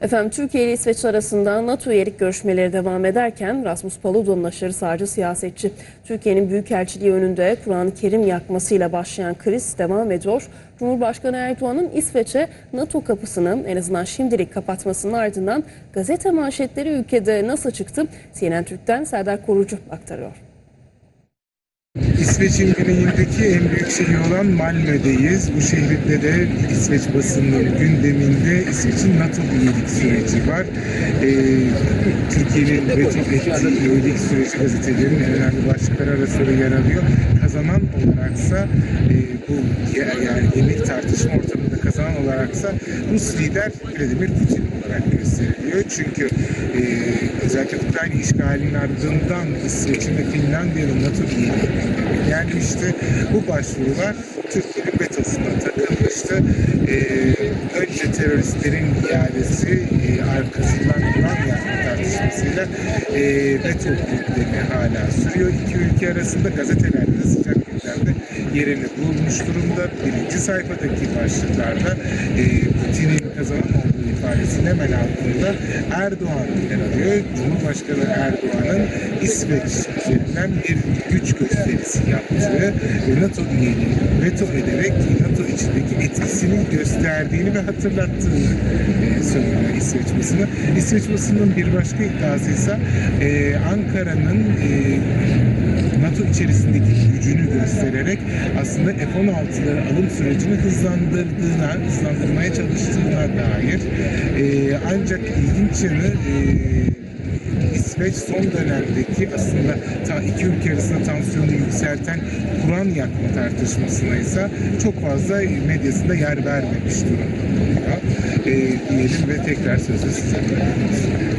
Efendim Türkiye ile İsveç arasında NATO üyelik görüşmeleri devam ederken Rasmus Paludan'ın aşırı sağcı siyasetçi Türkiye'nin büyükelçiliği önünde Kur'an-ı Kerim yakmasıyla başlayan kriz devam ediyor. Cumhurbaşkanı Erdoğan'ın İsveç'e NATO kapısını en azından şimdilik kapatmasının ardından gazete manşetleri ülkede nasıl çıktı? CNN Türk'ten Serdar Korucu aktarıyor. İsveç'in güneyindeki en büyük şehir olan Malmö'deyiz. Bu şehirde de İsveç basınının gündeminde İsveç'in NATO üyelik süreci var. Ee, Türkiye'nin veto ettiği üyelik süreci gazetelerin en önemli başlıkları arasında yer alıyor. Kazanan olaraksa e, bu ya- yani yemek tartışma ortamında kazanan olaraksa Rus lider Vladimir Putin olarak gösteriliyor. Çünkü e, özellikle Ukrayna işgalinin ardından İsveç'in ve Finlandiya'nın NATO üyeliğine gelmişti. Bu başvurular Türkiye'nin vetosuna takılmıştı. E, önce teröristlerin iadesi e, arkasından Kur'an yakma tartışmasıyla e, veto gündemi hala sürüyor. İki ülke arasında gazetelerde de sıcak gündemde yerini bulmuş durumda. Birinci sayfadaki başlıklarda e, kazanan olduğu ifadesinin hemen Erdoğan yer alıyor. Cumhurbaşkanı Erdoğan'ın İsveç üzerinden bir güç gösterisi yaptığı ve NATO üyeliğini veto ederek NATO içindeki etkisini gösterdiğini ve hatırlattığını e, söylüyor İsveç basını. İsveç basının bir başka iddiası ise e, Ankara'nın e, içerisindeki gücünü göstererek aslında F-16'ları alım sürecini hızlandırdığına, hızlandırmaya çalıştığına dair. Ee, ancak ilginç yanı e, İsveç son dönemdeki aslında ta iki ülke arasında tansiyonu yükselten Kur'an yakma tartışmasına ise çok fazla medyasında yer vermemiş durumda. Ee, diyelim ve tekrar sözü size bırakıyoruz.